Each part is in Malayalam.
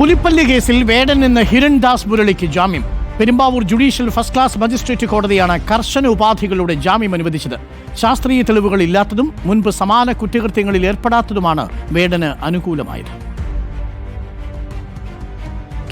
പുലിപ്പള്ളി കേസിൽ വേടൻ നിന്ന് ഹിരൺദാസ് മുരളിക്ക് ജാമ്യം. Perumbavoor judicial first class magistrate കോടതിയാണ് കർശന ഉപാധികളുടെ ജാമ്യം അനുവദിച്ചത്. ശാസ്ത്രീയ തെളിവുകൾ ഇല്ലാത്തതും മുൻപ് സമാന കുറ്റകൃത്യങ്ങളിൽ ഏർപ്പെടാത്തതുമാണ് വേടന് അനുകൂലമായത്.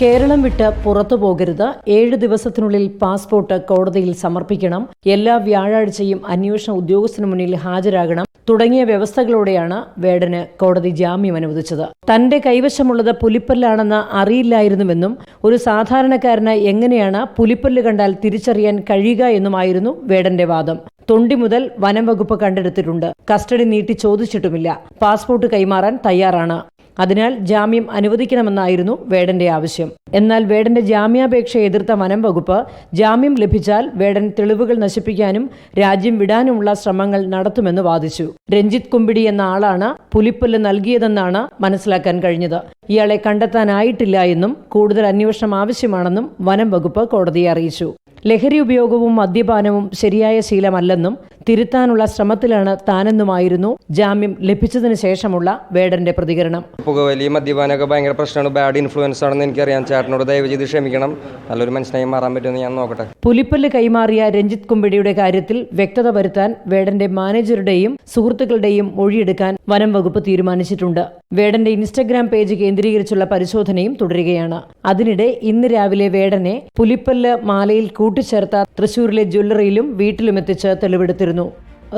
കേരളം വിട്ട് പുറത്തു പോകരുത്. ഏഴ് ദിവസത്തിനുള്ളിൽ പാസ്പോർട്ട് കോടതിയിൽ സമർപ്പിക്കണം. എല്ലാ വ്യാഴാഴ്ചയും അന്വേഷണ ഉദ്യോഗസ്ഥന് മുന്നിൽ ഹാജരാകണം. തുടങ്ങിയ വ്യവസ്ഥകളോടെയാണ് വേടന് കോടതി ജാമ്യം അനുവദിച്ചത്. തന്റെ കൈവശമുള്ളത് പുലിപ്പല്ലാണെന്ന് അറിയില്ലായിരുന്നുവെന്നും ഒരു സാധാരണക്കാരന് എങ്ങനെയാണ് പുലിപ്പല്ല് കണ്ടാൽ തിരിച്ചറിയാൻ കഴിയുക എന്നുമായിരുന്നു വേടന്റെ വാദം. തൊണ്ടി മുതൽ വനം വകുപ്പ് കണ്ടെടുത്തിട്ടുണ്ട്. കസ്റ്റഡി നീട്ടി ചോദിച്ചിട്ടുമില്ല. പാസ്പോർട്ട് കൈമാറാൻ തയ്യാറാണ്. അതിനാൽ ജാമ്യം അനുവദിക്കണമെന്നായിരുന്നു വേടന്റെ ആവശ്യം. എന്നാൽ വേടന്റെ ജാമ്യാപേക്ഷ എതിർത്ത വനം വകുപ്പ് ജാമ്യം ലഭിച്ചാൽ വേടൻ തെളിവുകൾ നശിപ്പിക്കാനും രാജ്യം വിടാനുമുള്ള ശ്രമങ്ങൾ നടത്തുമെന്ന് വാദിച്ചു. രഞ്ജിത്ത് കുമ്പിടി എന്ന ആളാണ് പുലിപ്പല്ല് നൽകിയതെന്നാണ് മനസ്സിലാക്കാൻ കഴിഞ്ഞത്. ഇയാളെ കണ്ടെത്താനായിട്ടില്ല എന്നും കൂടുതൽ അന്വേഷണം ആവശ്യമാണെന്നും വനം വകുപ്പ് കോടതിയെ അറിയിച്ചു. ലഹരി ഉപയോഗവും മദ്യപാനവും ശരിയായ ശീലമല്ലെന്നും തിരുത്താനുള്ള ശ്രമത്തിലാണ് താനെന്നുമായിരുന്നു ജാമ്യം ലഭിച്ചതിന് ശേഷമുള്ള വേടന്റെ പ്രതികരണം. പുകവലി മദ്യപാനമൊക്കെ ഭയങ്കര പ്രശ്നമാണ്. ബാഡ് ഇൻഫ്ലുവൻസ് ആണെന്ന് എനിക്കറിയാം. ചേട്ടനോട് ദയവ് ചെയ്ത് ക്ഷമിക്കണം. നല്ലൊരു മനുഷ്യനായി മാറാൻ പറ്റുമെന്ന് ഞാൻ നോക്കട്ടെ. പുലിപ്പല്ല് കൈമാറിയ രഞ്ജിത്ത് കുമ്പിടിയുടെ കാര്യത്തിൽ വ്യക്തത വരുത്താൻ വേടന്റെ മാനേജറുടെയും സുഹൃത്തുക്കളുടെയും മൊഴിയെടുക്കാൻ വനം വകുപ്പ് തീരുമാനിച്ചിട്ടുണ്ട്. വേടന്റെ ഇൻസ്റ്റഗ്രാം പേജ് കേന്ദ്രീകരിച്ചുള്ള പരിശോധനയും തുടരുകയാണ്. അതിനിടെ ഇന്ന് രാവിലെ വേടനെ പുലിപ്പല്ല് മാലയിൽ കൂട്ടിച്ചേർത്ത തൃശൂരിലെ ജ്വല്ലറിയിലും വീട്ടിലുമെത്തിച്ച് തെളിവെടുത്തിരുന്നു.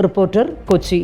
റിപ്പോർട്ടർ കൊച്ചി.